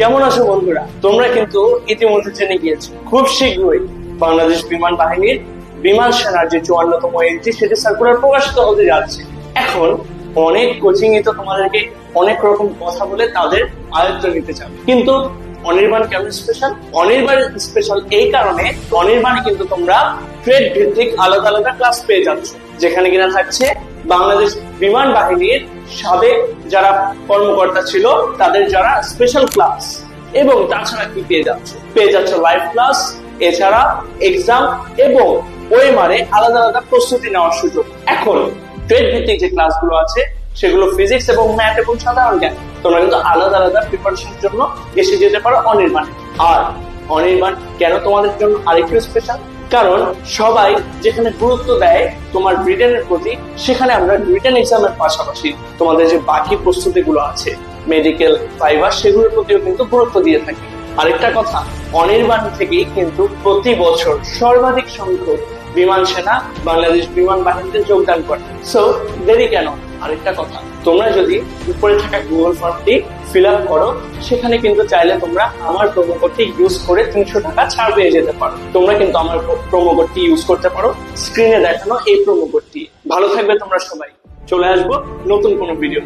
কেমন আছো বন্ধুরা? তোমরা কিন্তু ইতিমধ্যে জেনে গিয়েছো, খুব শীঘ্রই বাংলাদেশ বিমান বাহিনীর বিমান সেনার যে চুয়ান্নতম এন্ট্রি সেটি সার্কুলার প্রকাশিত হতে যাচ্ছে। এখন অনেক কোচিং এ তো তোমাদেরকে অনেক রকম কথা বলে তাদের আয়ত্ত নিতে চাবে কিন্তু অনির্বাণ কেমন স্পেশাল অনির্বাণ স্পেশাল এই কারণে অনির্বাণে কিন্তু তোমরা ট্রেড ভিত্তিক আলাদা আলাদা ক্লাস পেয়ে যাচ্ছ, যেখানে কিনা থাকছে বাংলাদেশ বিমান বাহিনীর সাবেক যারা কর্মকর্তা ছিল, তাদের যারা স্পেশাল ক্লাস এবং তাছাড়া কি পেয়ে যাচ্ছ? পেয়ে যাচ্ছ লাইভ ক্লাস এছাড়া এক্সাম এবং ওয়েমারে আলাদা আলাদা প্রস্তুতি নেওয়ার সুযোগ। এখন ট্রেড ভিত্তিক যে ক্লাসগুলো আছে, সেগুলো ফিজিক্স এবং ম্যাথ এবং সাধারণ জ্ঞান। তোমরা কিন্তু আলাদা আলাদা প্রিপারেশনের জন্য এসে যেতে পারো অনির্বাণ। আর অনির্বাণ কেন তোমাদের জন্য আরেকটু স্পেশাল কারণ সবাই যেখানে গুরুত্ব দেয় তোমার ব্রিটেনের প্রতি, সেখানে আমরা রিটেন এক্সামের পাশাপাশি তোমাদের যে বাকি প্রস্তুতিগুলো আছে মেডিকেল ফাইবার সেগুলোর প্রতিও কিন্তু গুরুত্ব দিয়ে থাকি। আরেকটা কথা, অনির্বাণ থেকেই কিন্তু প্রতি বছর সর্বাধিক সংখ্যক বিমান সেনা বাংলাদেশ বিমান বাহিনীতে যোগদান করে। সো দেরি কেন? আরেকটা কথা, তোমরা যদি উপরে থাকা গুগল ফর্মটি ফিল আপ করো, সেখানে কিন্তু চাইলে তোমরা আমার প্রোমো কোডটি ইউজ করে তিনশো টাকা ছাড় পেয়ে যেতে পারো। তোমরা কিন্তু আমার প্রোমো কোডটি ইউজ করতে পারো। স্ক্রিনে দেখানো এই প্রোমো কোডটি ভালো থাকবে তোমরা সবাই। চলে আসব নতুন কোনো ভিডিও